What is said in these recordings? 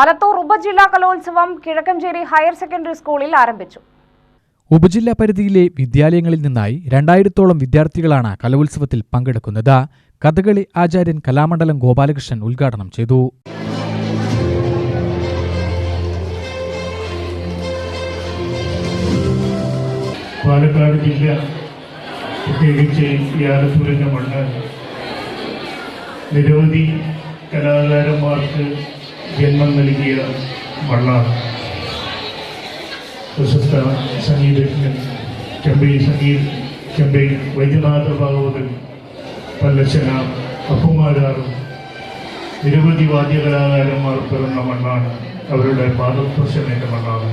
ആലത്തൂർ ഉപജില്ലാ കലോത്സവം Kizhakkanchery higher secondary സ്കൂളിൽ ആരംഭിച്ചു. ഉപജില്ലാ പരിധിയിലെ വിദ്യാലയങ്ങളിൽ നിന്നായി രണ്ടായിരത്തോളം വിദ്യാർത്ഥികളാണ് കലോത്സവത്തിൽ പങ്കെടുക്കുന്നത്. കഥകളി ആചാര്യൻ കലാമണ്ഡലം ഗോപാലകൃഷ്ണൻ ഉദ്ഘാടനം ചെയ്തു. പാലക്കാട് ജില്ല പ്രത്യേകിച്ച് ഈ ആലത്തൂരിന്റെ മണ്ണ്. നിരവധി കലാകാരന്മാർക്ക് ജന്മം നൽകിയ വള്ളാർ. പ്രശസ്ത സംഗീതജ്ഞൻ ചെമ്പൈ സംഗീത ചെമ്പൈ വൈദ്യനാഥ ഭാഗവതൻ പല്ലശന അപ്പുമാരാറും നിരവധി വാദ്യകലാകാരന്മാർ പിറന്ന മണ്ണാണ് അവരുടെ പാദസ്പർശമേറ്റ മണ്ണാണ്.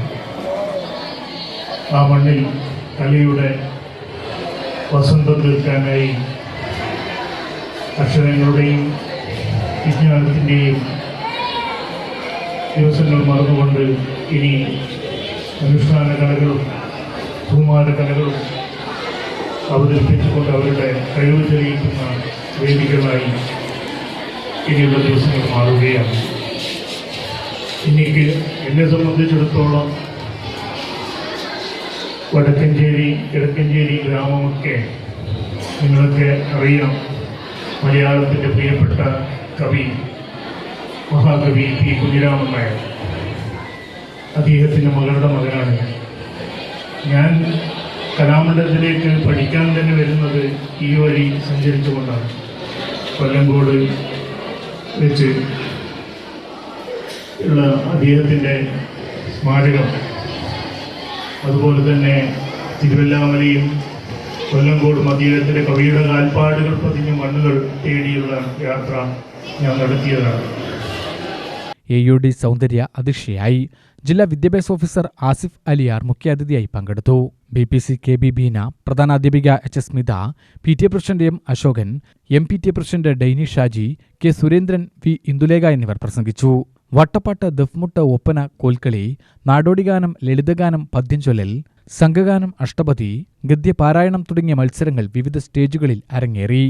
ആ മണ്ണിൽ കലയുടെ വസന്തം തീർക്കാനായി അക്ഷരങ്ങളുടെയും വിജ്ഞാനത്തിന്റെയും ദിവസങ്ങൾ മറന്നുകൊണ്ട് ഇനി അനുഷ്ഠാന കലകളും ഭൂമാന കലകളും അവതരിപ്പിച്ചുകൊണ്ട് അവരുടെ കഴിവ് തെളിയിക്കുന്ന വേദികളായി ഇനിയുള്ള ദിവസങ്ങൾ മാറുകയാണ്. എനിക്ക് എന്നെ സംബന്ധിച്ചിടത്തോളം വടക്കഞ്ചേരി കിഴക്കഞ്ചേരി ഗ്രാമമൊക്കെ നിങ്ങളൊക്കെ അറിയാം. മലയാളത്തിന്റെ പ്രിയപ്പെട്ട കവി മഹാകവി പി കുഞ്ഞിരാമൻ നായർ. അദ്ദേഹത്തിന്റെ മകളുടെ മകനാണ് ഞാൻ. കലാമണ്ഡലത്തിലേക്ക് പഠിക്കാൻ തന്നെ വരുന്നത് ഈ വഴി സഞ്ചരിച്ചുകൊണ്ടാണ്. കൊല്ലങ്കോട് വെച്ച് ഉള്ള അദ്ദേഹത്തിന്റെ സ്മാരകം. അതുപോലെ തന്നെ തിരുവല്ലാമലയും കൊല്ലങ്കോട് അദ്ദേഹത്തിന്റെ കവിയുടെ കാൽപ്പാടുകൾ പതിഞ്ഞ മണ്ണുകൾ തേടിയുള്ള യാത്ര ഞാൻ നടത്തിയതാണ്. എ യു ഡി സൗന്ദര്യ അധ്യക്ഷയായി ജില്ലാ വിദ്യാഭ്യാസ ഓഫീസർ ആസിഫ് അലിയാർ മുഖ്യാതിഥിയായി പങ്കെടുത്തു. B P C K B Beena പ്രധാന അധ്യാപിക H S Smitha P T A president M Ashokan M P T A president Dainy Shaji K Surendran V Indulekha എന്നിവർ പ്രസംഗിച്ചു. വട്ടപ്പാട്ട് ദഫ്മുട്ട് ഒപ്പന കോൽക്കളി നാടോടിഗാനം ലളിതഗാനം പദ്യം ചൊല്ലൽ സംഘഗാനം അഷ്ടപതി ഗദ്യപാരായണം തുടങ്ങിയ മത്സരങ്ങൾ വിവിധ സ്റ്റേജുകളിൽ അരങ്ങേറി.